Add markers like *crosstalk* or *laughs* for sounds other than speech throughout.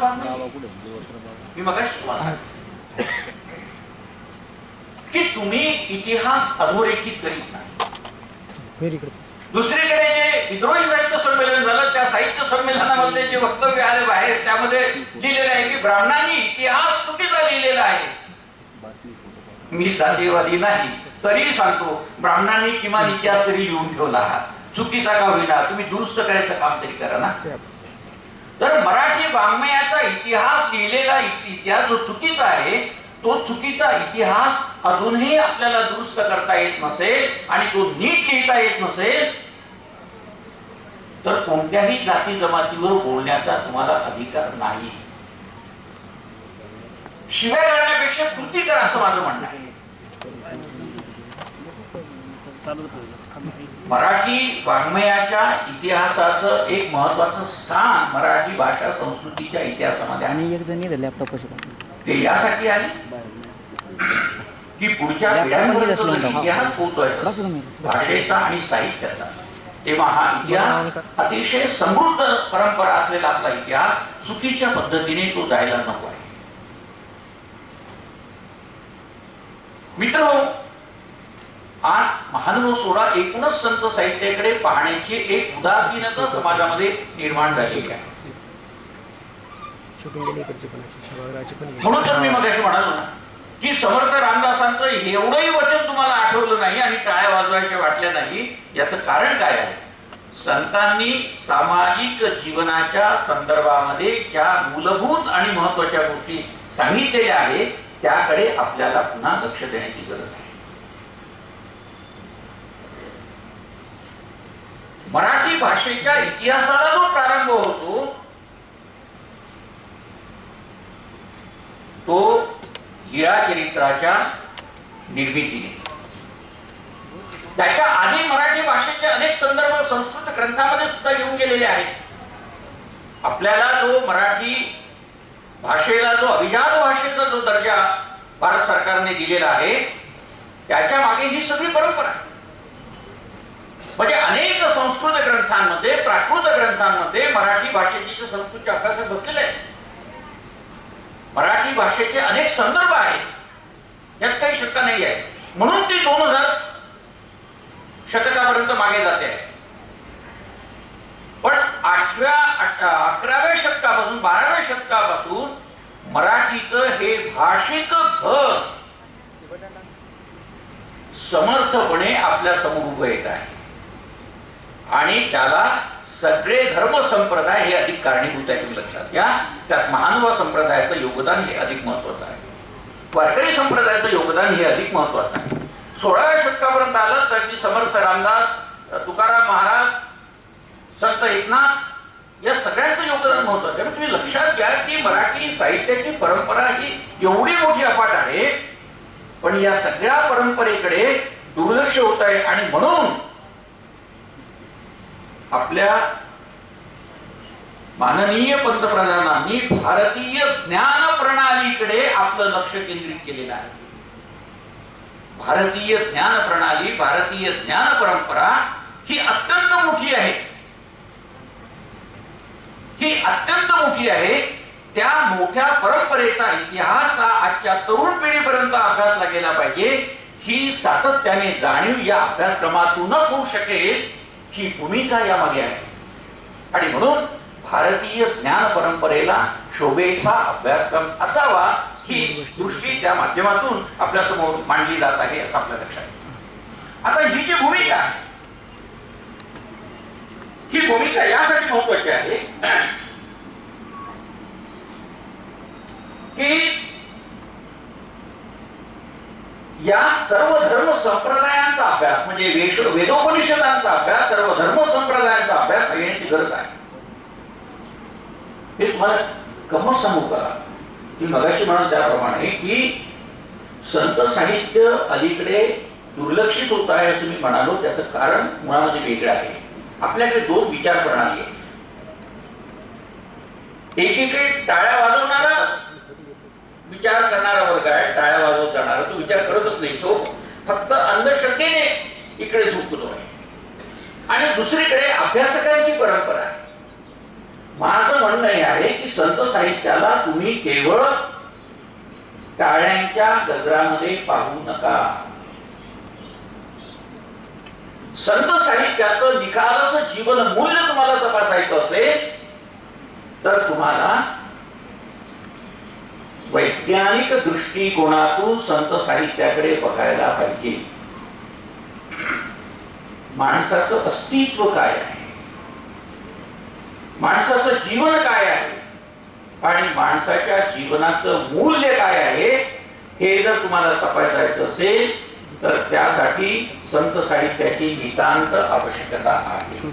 भाग नाही मी मगाशी तुम्हाला सांगितलं. की तुम्ही इतिहास अधोरेखित करीत नाही. दुसरीकडे जे विद्रोही साहित्य संमेलन झालं त्या साहित्य संमेलनामध्ये जे वक्तव्य आले बाहेर त्यामध्ये लिहिलेलं आहे की ब्राह्मणांनी इतिहास चुकीचा लिहिलेला आहे. मी जातीयवादी नाही तरी सांगतो ब्राह्मणांनी किमान इतिहास तरी लिहून ठेवला. आहात चुकीचा का होईना? तुम्ही दुरुस्त करायचं काम तरी करा ना. तर मराठी वाङ्मयाचा इतिहास लिहिलेला इतिहास जो चुकीचा आहे तो चुकीचा इतिहास अजूनही आपल्याला दुरुस्त करता येत नसेल आणि तो नीट लिहिता येत नसेल तर कोणत्याही जाती जमातीवर बोलण्याचा तुम्हाला अधिकार नाही. शिवाय करण्यापेक्षा कृती करा असं माझं म्हणणं आहे. मराठी वाङ्मयाच्या इतिहासाचं एक महत्वाचं स्थान मराठी भाषा संस्कृतीच्या इतिहासामध्ये आणि एक जण लॅपटॉप ते यासाठी आले की पुढच्या इतिहास पोहोचवायचा. भाषेचा आणि साहित्याचा. तेव्हा हा इतिहास अतिशय समृद्ध परंपरा असलेला आपला इतिहास चुकीच्या पद्धतीने तो जायला नको आहे. मित्र आज महानुभाव सोडा एकूणच संत साहित्याकडे पाहण्याची एक उदासीनता समाजामध्ये निर्माण झालेली आहे. म्हणून तर मी मगाशी म्हणालो ना की समर्थ रामदासांचं एवढंही वचन तुम्हाला आठवलं नाही आणि टाळ्या वाजवायच्या वाटल्या नाही याचं कारण काय आहे? संतांनी सामाजिक जीवनाच्या संदर्भामध्ये ज्या मूलभूत आणि महत्त्वाच्या गोष्टी सांगितलेल्या आहेत त्याकडे आपल्याला पुन्हा लक्ष देण्याची गरज आहे. मराठी भाषेच्या इतिहासाला जो प्रारंभ होतो तो लीळा चरित्राच्या निर्मितीने. त्याच्या आधी मराठी भाषेचे अनेक संदर्भ संस्कृत ग्रंथामध्ये सुद्धा येऊन गेलेले आहेत. आपल्याला जो मराठी भाषेला जो अभिजात भाषेचा जो दर्जा भारत सरकारने दिलेला आहे त्याच्यामागे ही सगळी परंपरा आहे. म्हणजे अनेक संस्कृत ग्रंथांमध्ये प्राकृत ग्रंथांमध्ये मराठी भाषेची संस्कृतच्या अभ्यासात बसलेले आहे मराठी भाषेचे अनेक संदर्भ आहेत. यात काही शंका नाही आहे. म्हणून ती दोन हजार शतकापर्यंत मागे जाते. आहे पण आठव्या अकराव्या शतकापासून बाराव्या शतकापासून मराठीचं हे भाषिक घर समर्थपणे आपल्यासमोर उभं येत आहे. आणि त्याला सगळे धर्म संप्रदाय हे अधिक कारणीभूत आहे तुम्ही लक्षात घ्या. त्यात महानुभाव संप्रदायाचं योगदान हे अधिक महत्वाचं आहे. वारकरी संप्रदायाचं योगदान हे अधिक महत्वाचं आहे. सोळाव्या शतकापर्यंत आलं तर ती समर्थ रामदास तुकाराम महाराज संत एकनाथ या सगळ्यांचं योगदान महत्वाचं आहे. तुम्ही लक्षात घ्या की मराठी साहित्याची परंपरा ही एवढी मोठी अफाट आहे पण या सगळ्या परंपरेकडे दुर्लक्ष होत आहे आणि म्हणून आपल्या माननीय पंतप्रधानांनी भारतीय ज्ञान प्रणालीकडे आपलं लक्ष केंद्रित केलेलं आहे. भारतीय ज्ञान प्रणाली भारतीय ज्ञान परंपरा ही अत्यंत मोठी आहे. ही अत्यंत मोठी आहे. त्या मोठ्या परंपरेचा इतिहास हा आजच्या तरुण पिढीपर्यंत अभ्यासला गेला पाहिजे. ही सातत्याने जाणीव या अभ्यासक्रमातूनच होऊ शकेल. ही भूमिका यामागे आहे. आणि म्हणून भारतीय ज्ञान परंपरेला शोभेचा अभ्यासक्रम असावा ही दृष्टी त्या माध्यमातून आपल्यासमोर मांडली जात आहे असं आपल्या लक्षात आता ही जी भूमिका आहे ही भूमिका यासाठी महत्वाची आहे की या सर्व धर्म संप्रदायांचा अभ्यास म्हणजे वेदोपनिषदांचा अभ्यास सर्व धर्म संप्रदायांचा अभ्यास घेण्याची गरज आहे. हे तुम्हाला गमत सांगू की? मगाशी म्हणत त्याप्रमाणे की संत साहित्य अलीकडे दुर्लक्षित होत आहे असं मी म्हणालो त्याचं कारण मुळामध्ये वेगळं आहे. आपल्याकडे दोन विचार प्रणाली आहेत. एकीकडे टाळ्या वाजवणारा विचार करणारा वर्ग आहे टाळ्या वाजवत जाणारा तो विचार करतच नाही. तो फक्त अंधश्रद्धेने इकडे झुकतो आहे. आणि दुसरीकडे अभ्यासकांची परंपरा आहे. माझं म्हणणं हे आहे की संत साहित्याला तुम्ही केवळ टाळ्यांच्या गजरामध्ये पाहू नका. संत साहित्याचं निखालस जीवन मूल्य तुम्हाला तपासायचं असेल तर तुम्हाला वैज्ञानिक दृष्टिकोनातून संत साहित्याकडे बघायला पाहिजे. माणसाचं अस्तित्व काय आहे? माणसाचं जीवन काय आहे? आणि माणसाच्या जीवनाचं मूल्य काय आहे? हे जर तुम्हाला तपासायचं असेल तर त्यासाठी संत साहित्याची नितांत आवश्यकता आहे.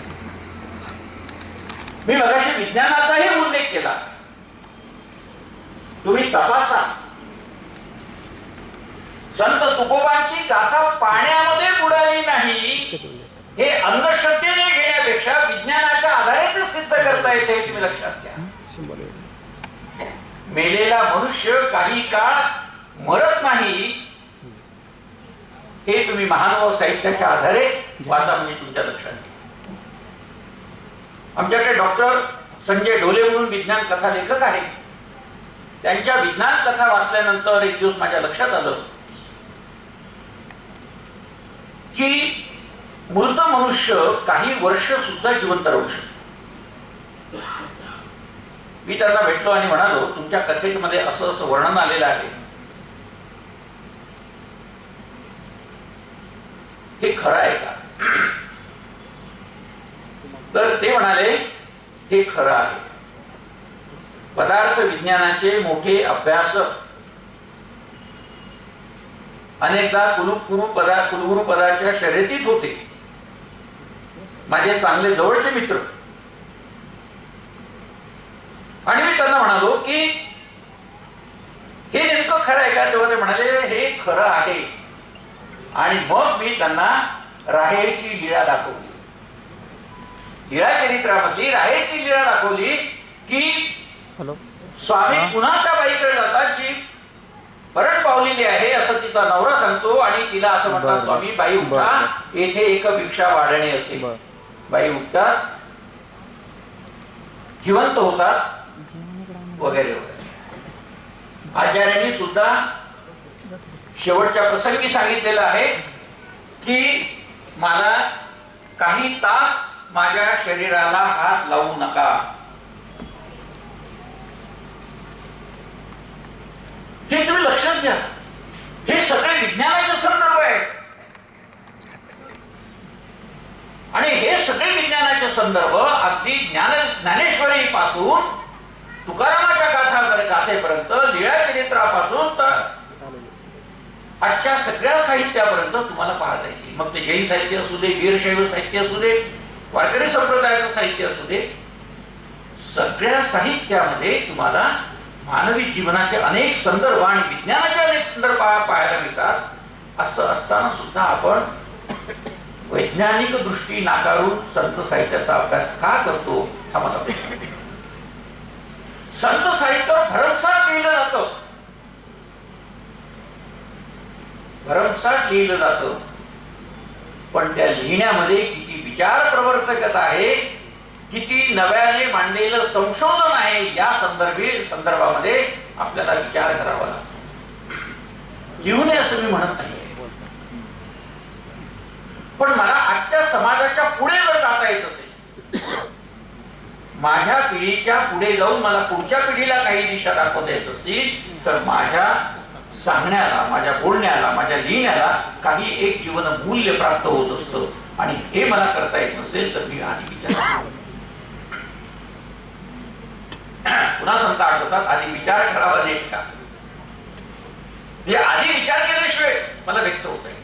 मी मगाशी विज्ञानाचाही उल्लेख केला. तुम्ही तपासा. संत तुकोबांची गाथा पाण्यामध्ये बुडाली नाही. हे अंधश्रद्धेने घेण्यापेक्षा विज्ञानाच्या आधारेच सिद्ध करता येते तुम्ही लक्षात घ्या. मेलेला मनुष्य काही काळ मरत नाही. हे तुम्ही महानुभाव साहित्याच्या आधारे वाचा म्हणजे तुमच्या लक्षात घ्या. आमच्याकडे डॉक्टर संजय ढोले म्हणून विज्ञान कथा लेखक आहेत. त्यांच्या विज्ञान कथा वाचल्यानंतर एक दिवस माझ्या लक्षात आलं की मृत मनुष्य काही वर्ष सुद्धा जिवंत राहू शकतो मी त्यांना भेटलो आणि म्हणालो तुमच्या कथेमध्ये असं असं वर्णन आलेलं आहे. हे खरं आहे का? तर ते म्हणाले हे खरं आहे. पदार्थ विज्ञानाचे मोठे अभ्यासक अनेकदा कुलगुरु पदा कुलगुरु पदाच्या शर्यतीत होते. माझे चांगले जवळचे मित्र. आणि मी त्यांना म्हणालो की हे नेमकं खरं आहे का? तेव्हा ते म्हणाले हे खरं आहे. आणि मग मी त्यांना राहेची लीळा दाखवली. लीळा चरित्रामधली राहेची लीळा दाखवली की हॅलो. स्वामी पुन्हा त्या बाईकडे जातात जी परत पावलेली आहे असं तिचा नवरा सांगतो आणि तिला असं म्हणतात. स्वामी बाई उठा. येथे एक भिक्षा वाढणे बर. बाई उठतात. जिवंत होतात. वगैरे वगैरे. आचार्यांनी सुद्धा शेवटच्या प्रसंगी सांगितलेलं आहे की मला काही तास माझ्या शरीराला हात लावू नका. हे तुम्ही लक्षात घ्या. हे सगळे विज्ञानाचे संदर्भ आहे आणि हे सगळे विज्ञानाचे संदर्भ अगदी ज्ञान ज्ञानेश्वरी पासून तुकारामाच्या गाथा गाथेपर्यंत लीळा चरित्रापासून तर आजच्या सगळ्या साहित्यापर्यंत तुम्हाला पाहता येईल. मग ते जैन साहित्य असू दे वीरशैव साहित्य असू दे वारकरी संप्रदायाचं साहित्य असू दे सगळ्या साहित्यामध्ये तुम्हाला मानवी जीवनाचे अनेक संदर्भ आणि विज्ञानाचे अनेक संदर्भ पाहायला मिळतात. असं असताना सुद्धा आपण वैज्ञानिक दृष्टी नाकारून संत साहित्याचा अभ्यास का करतो हा मला प्रश्न संत साहित्य भरमसाठ लिहिलं जातं. भरमसाठ लिहिलं जातं. पण त्या लिहिण्यामध्ये किती विचार प्रवर्तकता आहे किती नव्याने मांडलेलं संशोधन आहे या संदर्भी संदर्भामध्ये आपल्याला विचार करावा लागतो. लिहू नये असं मी म्हणत नाही पण मला आजच्या समाजाच्या पुढे जर जाता येत असेल माझ्या पिढीच्या पुढे जाऊन मला पुढच्या पिढीला काही दिशा दाखवता येत असतील तर माझ्या सांगण्याला माझ्या बोलण्याला माझ्या लिहिण्याला काही एक जीवन मूल्य प्राप्त होत असतं. आणि हे मला करता येत नसेल तर मी आधी विचार पुन्हा संत आठवतात आधी विचार करावा नीट का म्हणजे आधी विचार केल्याशिवाय मला व्यक्त होत आहे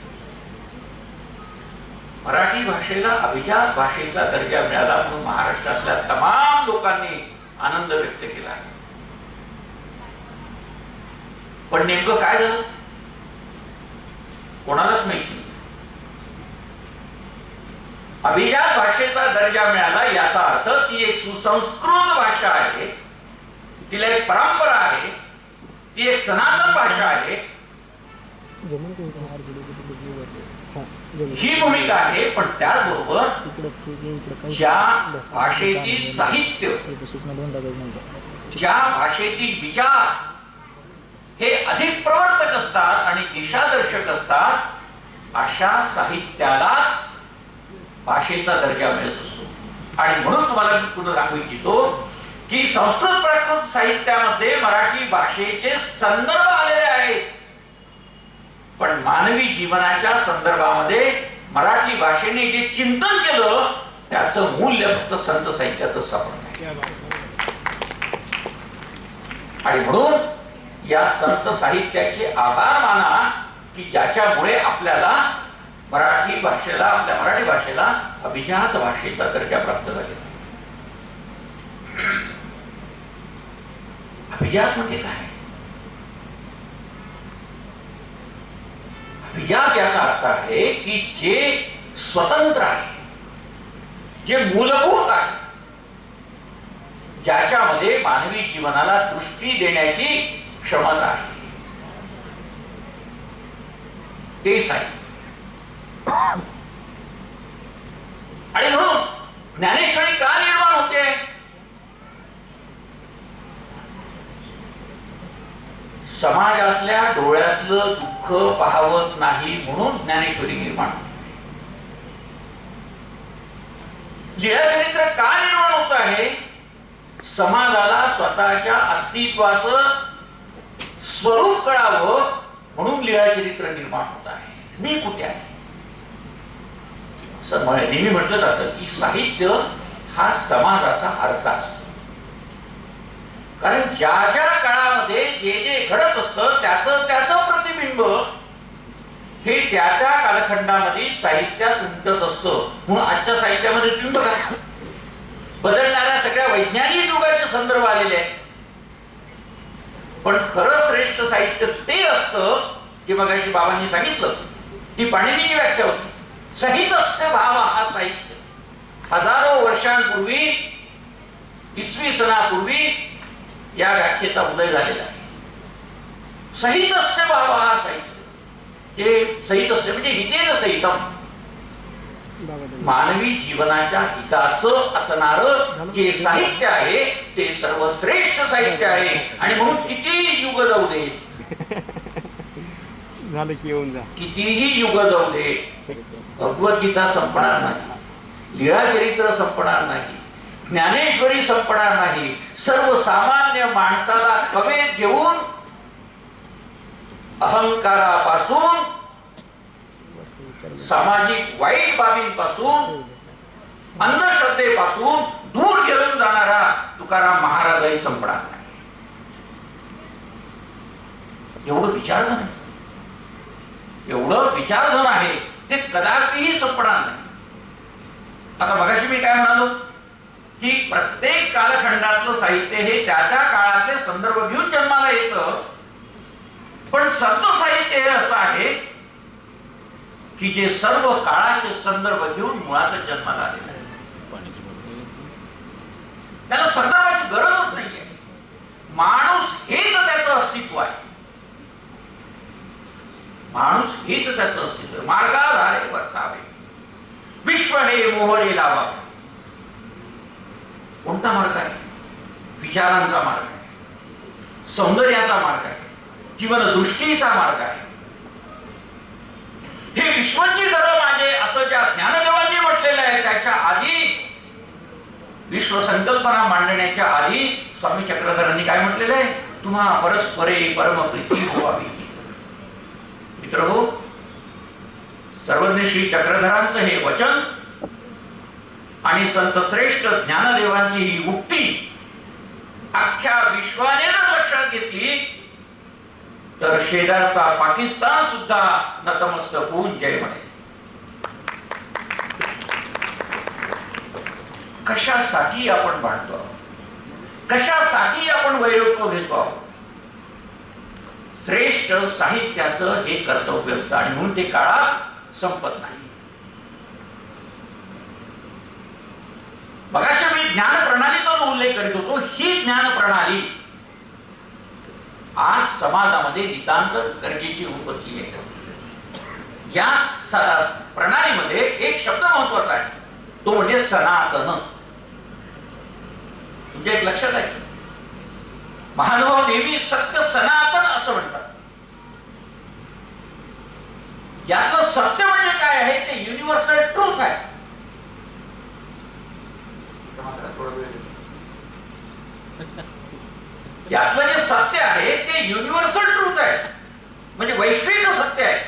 मराठी भाषेला अभिजात भाषेचा दर्जा मिळाला म्हणून महाराष्ट्रातल्या तमाम लोकांनी आनंद व्यक्त केला पण नेमकं काय झालं? कोणालाच माहीत नाही. अभिजात भाषेचा दर्जा मिळाला याचा अर्थ ती एक सुसंस्कृत भाषा आहे. तिला एक परंपरा आहे ती एक सनातन भाषा आहे. ही भूमिका आहे पण त्याचबरोबर ज्या भाषेतील साहित्य ज्या भाषेतील विचार हे अधिक प्रवर्तक असतात आणि दिशादर्शक असतात अशा साहित्यालाच भाषेचा दर्जा मिळत असतो. आणि म्हणून तुम्हाला मी पुन्हा दाखवू इच्छितो की संस्कृत प्राकृत साहित्यामध्ये मराठी भाषेचे संदर्भ आलेले आहेत. पण मानवी जीवनाच्या संदर्भामध्ये मराठी भाषेने जे चिंतन केलं त्याचं मूल्य फक्त संत साहित्यातच सापडत आणि म्हणून या संत साहित्याचे आभार माना की ज्याच्यामुळे आपल्याला मराठी भाषेला आपल्या मराठी भाषेला अभिजात भाषेचा दर्जा प्राप्त झालेला अभिजात म्हणजे काय अभिजात याचा अर्थ आहे की जे स्वतंत्र आहे जे मूलभूत आहे ज्याच्यामध्ये मानवी जीवनाला दृष्टी देण्याची क्षमता आहे. ते आहे आणि म्हणून ज्ञानेश्वरी का निर्माण होते? समाजातल्या डोळ्यातलं दुःख पाहवत नाही म्हणून ज्ञानेश्वरी निर्माण होते. का निर्माण होत आहे? समाजाला स्वतःच्या अस्तित्वाचं स्वरूप कळावं म्हणून लीळाचरित्र निर्माण होत आहे. मी कुठे आहे? नेहमी म्हटलं जातं की साहित्य हा समाजाचा आरसा असतो. कारण ज्या ज्या काळामध्ये जे जे घडत असतं त्याचं त्याचं प्रतिबिंब हे त्या त्या कालखंडामध्ये साहित्यात उमटत असतं. म्हणून आजच्या साहित्यामध्ये तुम्ही बघा बदलणाऱ्या सगळ्या वैज्ञानिक युगाचे संदर्भ आलेले आहेत. पण खरं श्रेष्ठ साहित्य ते असतं जे मगाशी बाबांनी सांगितलं ती पाणिनीची व्याख्या होती. सहितस्य भाव हा साहित्य. हजारो वर्षांपूर्वी इसवी सणापूर्वी या व्याख्येचा उदय झालेला आहे. सहितस्य भाव हा साहित्य ते सहितस्य म्हणजे हितेन सहितम. मानवी जीवनाच्या हिताचं असणार जे साहित्य आहे ते सर्वश्रेष्ठ साहित्य आहे. आणि म्हणून कितीही युग जाऊ दे. *laughs* झालं की येऊन जा. कितीही युग जाऊ दे. भगवद्गीता संपणार नाही. लीळाचरित्र संपणार नाही. ज्ञानेश्वरी संपणार नाही. सर्वसामान्य माणसाला कवेत घेऊन अहंकारापासून सामाजिक वाईट बाबींपासून अंधश्रद्धेपासून दूर घेऊन जाणारा तुकाराम महाराजही संपणार नाही. एवढं विचारधन आहे. एवढं विचारधन आहे ते कदापिही संपणार नाही. आता मगाशी मी काय म्हणालो? की प्रत्येक कालखंडातलं साहित्य हे त्या त्या काळातले संदर्भ घेऊन जन्माला येतं. पण संत साहित्य हे असं आहे की जे सर्व काळाचे संदर्भ घेऊन मुळातच जन्माला आले त्याला संदर्भाची गरजच नाहीये. माणूस हेच त्याचं अस्तित्व आहे. माणूस हेच त्याचं अस्तित्व आहे. मार्गाधारे वर्तावे. विश्व हे मोहरे लावावे. कोणता मार्ग आहे? विचारांचा मार्ग आहे. सौंदर्याचा मार्ग आहे. जीवनदृष्टीचा मार्ग आहे. हे विश्वची खरं माझे असं ज्या ज्ञानदेवांनी म्हटलेलं आहे. त्याच्या आधी विश्व संकल्पना मांडण्याच्या आधी स्वामी चक्रधरांनी काय म्हटलेलं आहे? तुम्हा परस्परे परमप्रीती होवावी मित्र हो सर्वज्ञ श्री चक्रधरांचं हे वचन आणि संत श्रेष्ठ ज्ञानदेवांची ही उक्ती अख्ख्या विश्वाने लक्षात घेतली तर शेजारचा पाकिस्तान सुद्धा नतमस्तक होऊन जय म्हणे कशासाठी आपण भांडतो? आहोत कशासाठी आपण वैरत्व घेतो? आहोत श्रेष्ठ साहित्याचं हे कर्तव्य असतं आणि म्हणून ते काळात संपत नाही. मगाशी मी ज्ञान प्रणालीचा जो उल्लेख करीत होतो ही ज्ञान प्रणाली आज समाजामध्ये नितांत गरजेची होत बसली आहे. या प्रणालीमध्ये एक शब्द महत्त्वाचा आहे. तो म्हणजे सनातन. म्हणजे एक लक्षात आहे? महानुभाव नेहमी सत्य सनातन असं म्हणतात. यातलं सत्य म्हणजे काय आहे? ते युनिव्हर्सल ट्रूथ आहे. यातलं जे सत्य आहे ते युनिव्हर्सल ट्रूथ आहे. म्हणजे वैश्विक सत्य आहे.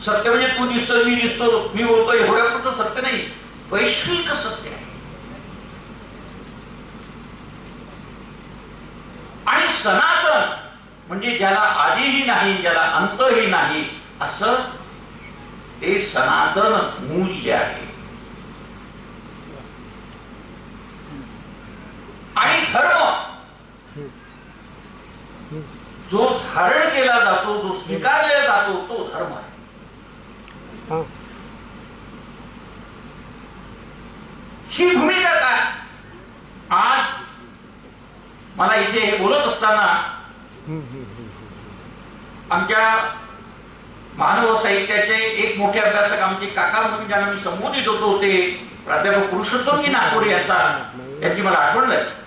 सत्य म्हणजे तू दिसतो मी दिसतो मी बोलतो एवढ्यापुरतं सत्य नाही. वैश्विक सत्य आहे. आणि सनातन म्हणजे ज्याला आधीही नाही ज्याला अंतही नाही असं ते सनातन मूल्य आहे आणि धर्म. जो धारण केला जातो जो स्वीकारला जातो तो धर्म आहे. हां. भूमिका काय? आज मला इथे हे बोलत असताना. आमच्या मानव साहित्याचे एक मोठे अभ्यासक आमचे काका म्हणून ज्यांना मी संबोधित होतो ते प्राध्यापक पुरुषोत्तमजी नागपूर यांचा यांची मला आठवण झाली.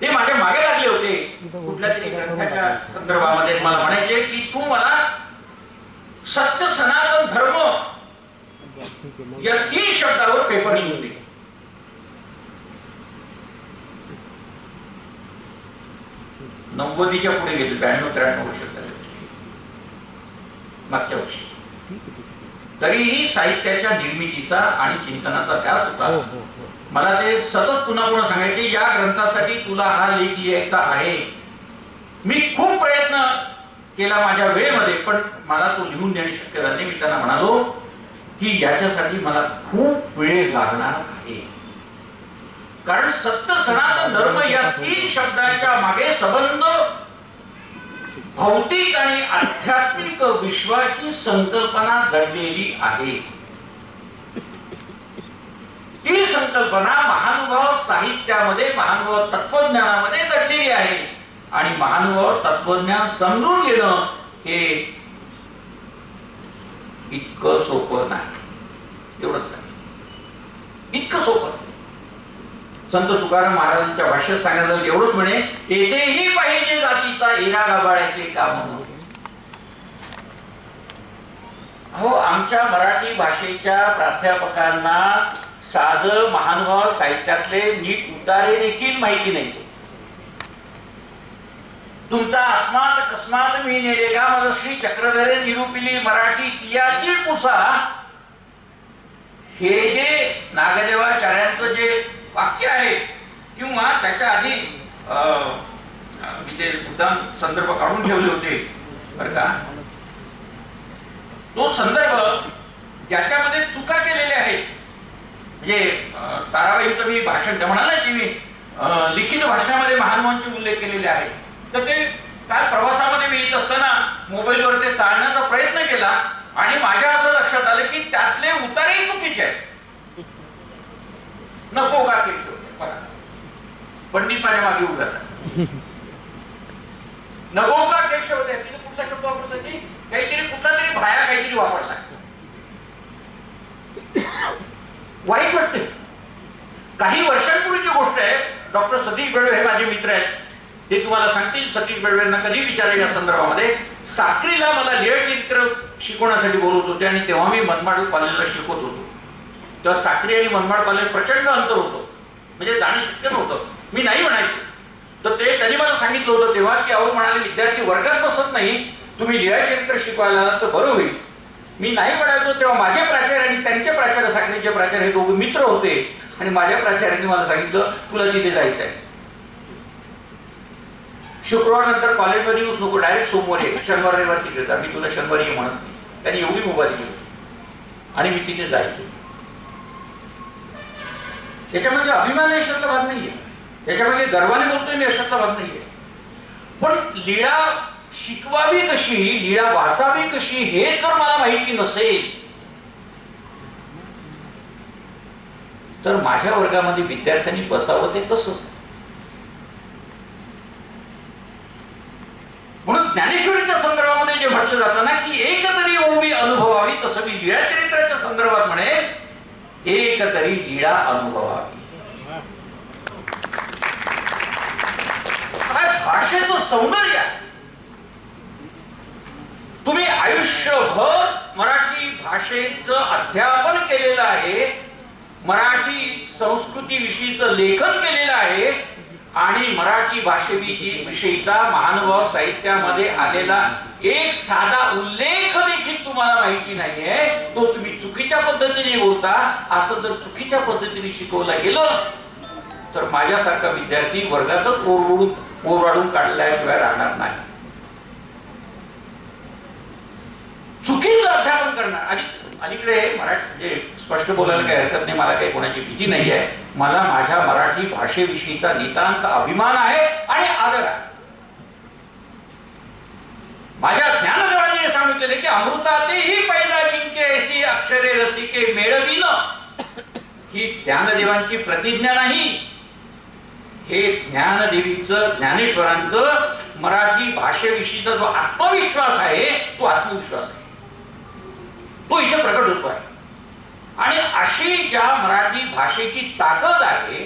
ते माझ्या मागे लागले होते. कुठल्या तरी ग्रंथाच्या संदर्भामध्ये मला म्हणायचे की तू मला सत्य सनातन धर्म या तीन शब्दावर पेपर लिहून दे. नव्वदीच्या पुढे गेले ब्याण्णव त्र्याण्णव वर्ष झाले. मागच्या वर्षी. तरीही साहित्याच्या निर्मितीचा आणि चिंतनाचा ध्यास हो होता हो हो. मला ते सतत पुन्हा पुन्हा सांगायचे या ग्रंथासाठी तुला हा लेख लिहायचा आहे. मी खूप प्रयत्न केला माझ्या वेळेमध्ये पण मला तो लिहून देणे शक्य झाले मी त्यांना म्हणालो की याच्यासाठी मला खूप वेळ लागणार आहे. कारण सत्य सनातन धर्म या तीन शब्दाच्या मागे संबंध भौतिक आणि आध्यात्मिक विश्वाची संकल्पना दडलेली आहे. ती संकल्पना महानुभाव साहित्यामध्ये महानुभाव तत्वज्ञानामध्ये दडलेली आहे. आणि महानुभाव तत्वज्ञान समजून घेणं हे इतकं सोपं नाही. एवढंच इतकं सोपं संत तुकाराम महाराजांच्या भाष्यात सांगायचं एवढंच म्हणे येथेही पाहिजे जातीचा इरा गाबाळ्याचे काम हो आमच्या मराठी भाषेच्या प्राध्यापकांना साध महानुभाव साहित्यातले नीट उतारे देखील माहिती नाही. तुमचा अस्मात कस्मात मी नेलेगा माझं श्री चक्रधरे निरुपिली मराठी तियाची पुसा हे जे नागदेवाचार्यांचं जे वाक्य आहे किंवा त्याच्या आधी अं, मी ते मुद्दाम संदर्भ काढून ठेवले होते बरं का? तो संदर्भ ज्याच्यामध्ये चुका केलेल्या आहेत म्हणजे ताराबाईंचं मी भाषण म्हणाला की मी लिखित भाषणामध्ये महानुभावांचे उल्लेख केलेले आहेत. तर ते काल प्रवासामध्ये मी येत असताना मोबाईलवर ते चालण्याचा प्रयत्न केला आणि माझ्या असं लक्षात आलं की त्यातले उतारही चुकीचे आहेत. नको का केशव? पंडित माझ्या मागे उभा नको का केशव? तिने कुठला शब्द वापरत काहीतरी कुठला तरी भाया काहीतरी वापरला वाईट वाटते. काही वर्षांपूर्वीची गोष्ट आहे डॉक्टर सतीश बेळवे हे माझे मित्र आहेत. ते तुम्हाला सांगतील सतीश बेळवेंना कधी विचारेल या संदर्भामध्ये. साक्रीला मला लेह चित्र शिकवण्यासाठी बोलवत होते आणि तेव्हा मी मनमाड कॉलेजला शिकवत होतो. तेव्हा साक्री आणि मनमाड कॉलेज प्रचंड अंतर होतं. म्हणजे जाणे शक्य नव्हतं. मी नाही म्हणायचो. तर ते त्यांनी मला सांगितलं होतं तेव्हा की अहो म्हणाले विद्यार्थी वर्गात बसत नाही तुम्ही लिहाचरित्र शिकवायला तर बरं होईल. मी नाही म्हणायचो तेव्हा माझे प्राचार्य आणि त्यांचे प्राचार्य साखरेचे प्राचार्य हे दोघे मित्र होते आणि माझ्या प्राचार्यांनी मला सांगितलं तुला तिथे जायचं आहे. शुक्रवार नंतर कॉलेजमध्ये येऊच नको डायरेक्ट सोमवारी शनिवार रविवार तिकडे जा. मी तुला शनिवारी ये म्हणत नाही. त्यांनी एवढी मोबाईल दिली आणि मी तिथे जायचो. त्याच्यामध्ये अभिमान आहे अशातला भाग नाहीये. त्याच्यामध्ये गर्वाने बोलतोय मी अशातला भाग नाहीये. पण लीळा शिकवावी कशी लीळा वाचावी कशी हे जर मला माहिती नसेल. तर माझ्या वर्गामध्ये विद्यार्थ्यांनी बसावं ते कसं? म्हणून ज्ञानेश्वरीच्या संदर्भामध्ये जे म्हटलं जातं ना की एक मी लीळा चरित्राच्या संदर्भात म्हणे एक तरी लीळा अनुभवावी. काय भाषेचं सौंदर्य आहे. तुम्ही आयुष्यभर मराठी भाषेचं अध्यापन केलेलं आहे मराठी संस्कृती विषयीच लेखन केलेलं आहे आणि मराठी भाषेविषयी विषयीचा महानुभाव साहित्यामध्ये आलेला एक साधा उल्लेख देखील तुम्हाला माहिती नाहीये तो तुम्ही चुकीच्या पद्धतीने बोलता असं जर चुकीच्या पद्धतीने शिकवलं गेलं तर माझ्यासारखा विद्यार्थी वर्गातच ओरडून ओरडून काढल्याशिवाय राहणार नाही. चुकीचं अध्यापन करणार. आणि अलीकडे मराठी म्हणजे स्पष्ट बोलायला काही हरकत नाही मला काही कोणाची भीती नाही आहे. मला माझ्या मराठी भाषेविषयीचा नितांत अभिमान आहे आणि आदर आहे. माझ्या ज्ञानदेवांनी हे सांगितलेले की अमृतातेही पहिला जिंके अशी अक्षरे रसिके मेळविन. ही ज्ञानदेवांची प्रतिज्ञा नाही. हे ज्ञानदेवीचं ज्ञानेश्वरांचं मराठी भाषेविषयीचा जो आत्मविश्वास आहे तो आत्मविश्वास आहे. तो इथे प्रकट होतो आहे आणि अशी ज्या मराठी भाषेची ताकद आहे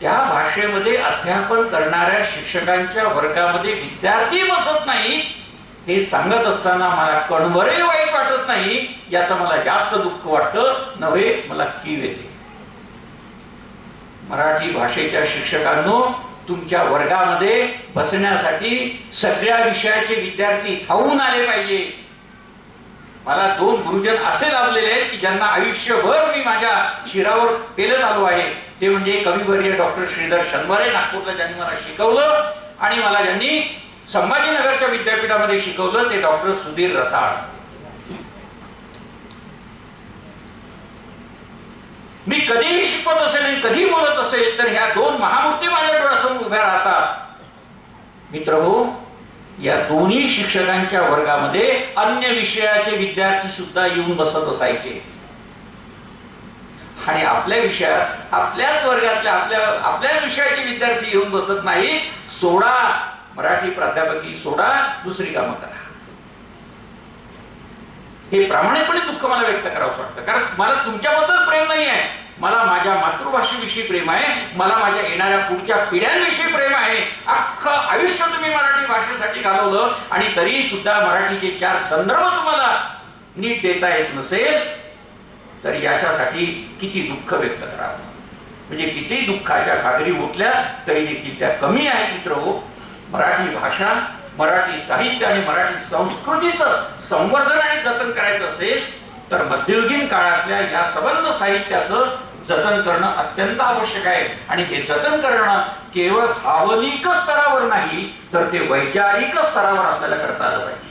त्या भाषेमध्ये अध्यापन करणाऱ्या शिक्षकांच्या वर्गामध्ये विद्यार्थी बसत नाहीत हे सांगत असताना मला कणवरही वाईट वाटत नाही याचं मला जास्त दुःख वाटतं नव्हे मला कीव येते. मराठी भाषेच्या शिक्षकांनो तुमच्या वर्गामध्ये बसण्यासाठी सगळ्या विषयाचे विद्यार्थी थावून आले पाहिजे. मला दोन गुरुजन असे लाभलेले आहेत की ज्यांना आयुष्यभर मी माझ्या शिरावर पेलत आलो आहे. ते म्हणजे कविवर्य डॉक्टर श्रीधर शनवारे नागपूरला ज्यांनी मला शिकवलं आणि मला ज्यांनी संभाजीनगरच्या विद्यापीठामध्ये शिकवलं ते डॉक्टर सुधीर रसाळ. मी कधीही शिकवत असेल आणि कधी बोलत असेल तर ह्या दोन महामूर्ती माझ्या डोळ्यासमोर उभ्या राहतात. मित्र हो या दोन्ही शिक्षकांच्या वर्गामध्ये अन्य विषयाचे विद्यार्थी सुद्धा येऊन बसत असायचे. आणि आपल्या विषयात आपल्याच वर्गातल्या आपल्या आपल्या विषयाचे विद्यार्थी येऊन बसत नाही सोडा. मराठी प्राध्यापकी सोडा दुसरी कामं करा. हे प्रामाणिकपणे दुःख मला व्यक्त करावं वाटतं. कारण मला तुमच्याबद्दल प्रेम नाही आहे मला माझ्या मातृभाषेविषयी प्रेम आहे मला माझ्या येणाऱ्या पुढच्या पिढ्यांविषयी प्रेम आहे. अख्खं आयुष्य तुम्ही मराठी भाषेसाठी घालवलं आणि तरी सुद्धा मराठीचे चार संदर्भ तुम्हाला नीट देता येत नसेल तर याच्यासाठी किती दुःख व्यक्त करावं म्हणजे किती दुःखाच्या खागरी उठल्या तरी देखील त्या कमी आहेत मित्र हो. मराठी भाषा मराठी साहित्य आणि मराठी संस्कृतीचं संवर्धन आणि जतन करायचं असेल तर मध्ययुगीन काळातल्या या सबंध साहित्याचं जतन करणं अत्यंत आवश्यक आहे. आणि हे जतन करणं केवळ भावनिक स्तरावर नाही तर ते वैचारिक स्तरावर आपल्याला करता आलं पाहिजे.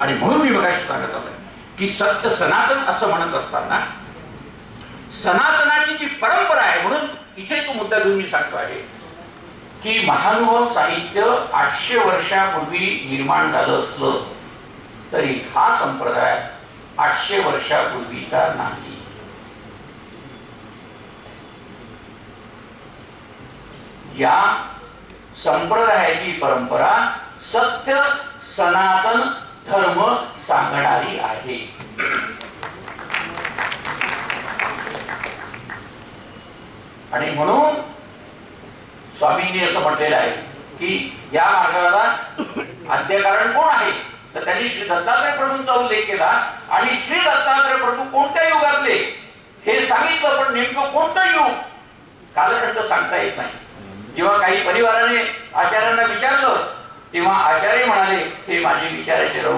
आणि म्हणून मी बघायला सांगत आलोय की सत्य सनातन असं म्हणत असताना सनातनाची जी परंपरा आहे म्हणून इथे तो मुद्दा घेऊन मी सांगतो आहे की महानुभव साहित्य आठशे वर्षापूर्वी निर्माण झालं असलं तरी हा संप्रदाय आठशे वर्षापूर्वीचा नाही. या संप्रदायाची परंपरा सत्य सनातन धर्म सांगणारी आहे. आणि म्हणून स्वामींनी असं म्हटलेलं आहे की या मार्गाला आद्यकारण कोण आहे? तर त्यांनी श्री दत्तात्रय प्रभूंचा उल्लेख केला आणि श्री दत्तात्रय प्रभू कोणत्या युगातले? हे सांगितलं पण नेमकं कोणतं युग? कालखंड सांगता येत नाही. जेव्हा काही परिवाराने आचार्यांना विचारलं तेव्हा आचार्य म्हणाले हे माझे विचाराचे राहू